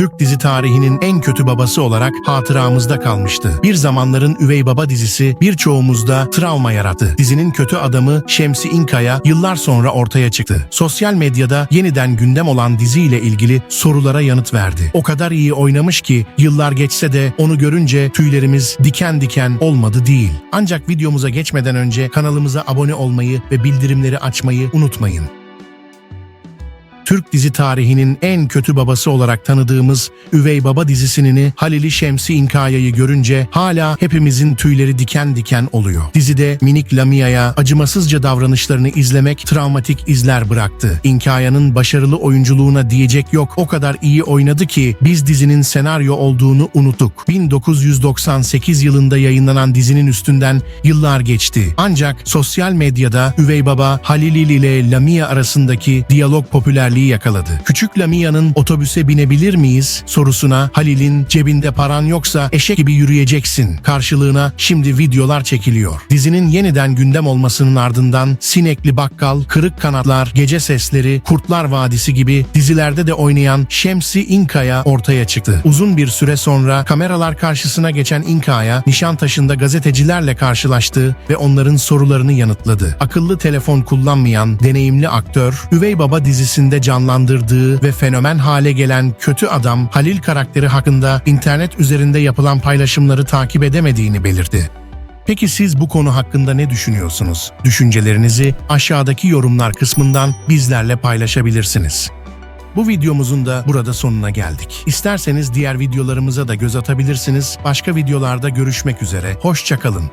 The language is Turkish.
Türk dizi tarihinin en kötü babası olarak hatıramızda kalmıştı. Bir zamanların Üvey Baba dizisi birçoğumuzda travma yarattı. Dizinin kötü adamı Şemsi İnkaya yıllar sonra ortaya çıktı. Sosyal medyada yeniden gündem olan diziyle ilgili sorulara yanıt verdi. O kadar iyi oynamış ki yıllar geçse de onu görünce tüylerimiz diken diken olmadı değil. Ancak videomuza geçmeden önce kanalımıza abone olmayı ve bildirimleri açmayı unutmayın. Türk dizi tarihinin en kötü babası olarak tanıdığımız Üvey Baba dizisinin Halili Şemsi İnkaya'yı görünce hala hepimizin tüyleri diken diken oluyor. Dizide minik Lamia'ya acımasızca davranışlarını izlemek travmatik izler bıraktı. İnkaya'nın başarılı oyunculuğuna diyecek yok o kadar iyi oynadı ki biz dizinin senaryo olduğunu unuttuk. 1998 yılında yayınlanan dizinin üstünden yıllar geçti. Ancak sosyal medyada Üvey Baba Halil ile Lamia arasındaki diyalog popülerliği yakaladı. Küçük Lamia'nın otobüse binebilir miyiz sorusuna Halil'in cebinde paran yoksa eşek gibi yürüyeceksin karşılığına şimdi videolar çekiliyor. Dizinin yeniden gündem olmasının ardından Sinekli Bakkal, Kırık Kanatlar, Gece Sesleri, Kurtlar Vadisi gibi dizilerde de oynayan Şemsi İnkaya ortaya çıktı. Uzun bir süre sonra kameralar karşısına geçen İnkaya, Nişantaşı'nda gazetecilerle karşılaştı ve onların sorularını yanıtladı. Akıllı telefon kullanmayan deneyimli aktör, Üvey Baba dizisinde canlandırdığı ve fenomen hale gelen kötü adam Halil karakteri hakkında internet üzerinde yapılan paylaşımları takip edemediğini belirtti. Peki siz bu konu hakkında ne düşünüyorsunuz? Düşüncelerinizi aşağıdaki yorumlar kısmından bizlerle paylaşabilirsiniz. Bu videomuzun da burada sonuna geldik. İsterseniz diğer videolarımıza da göz atabilirsiniz. Başka videolarda görüşmek üzere. Hoşçakalın.